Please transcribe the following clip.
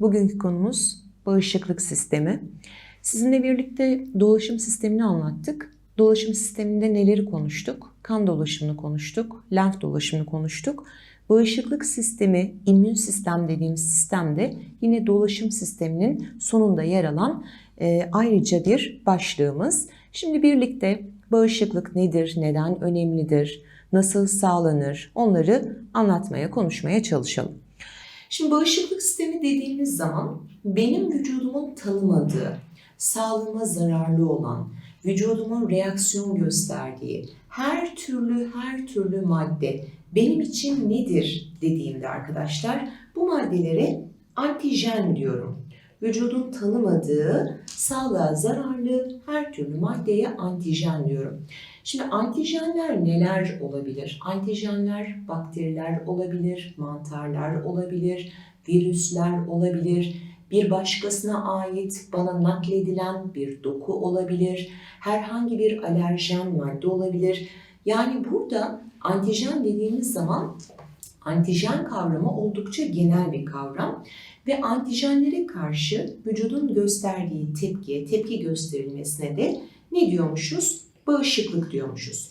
Bugünkü konumuz bağışıklık sistemi. Sizinle birlikte dolaşım sistemini anlattık. Dolaşım sisteminde neleri konuştuk? Kan dolaşımını konuştuk, lenf dolaşımını konuştuk. Bağışıklık sistemi, immün sistem dediğimiz sistemde yine dolaşım sisteminin sonunda yer alan e, ayrıca bir başlığımız. Şimdi birlikte bağışıklık nedir, neden önemlidir, nasıl sağlanır onları anlatmaya, konuşmaya çalışalım. Şimdi bağışıklık sistemi dediğimiz zaman benim vücudumun tanımadığı, sağlığıma zararlı olan, vücudumun reaksiyon gösterdiği her türlü her türlü madde benim için nedir dediğimde arkadaşlar bu maddelere antijen diyorum. Vücudun tanımadığı, sağlığa zararlı her türlü maddeye antijen diyorum. Şimdi antijenler neler olabilir? Antijenler bakteriler olabilir, mantarlar olabilir, virüsler olabilir, bir başkasına ait bana nakledilen bir doku olabilir, herhangi bir alerjen madde olabilir. Yani burada antijen dediğimiz zaman antijen kavramı oldukça genel bir kavram ve antijenlere karşı vücudun gösterdiği tepkiye, tepki gösterilmesine de ne diyormuşuz? Bağışıklık diyormuşuz.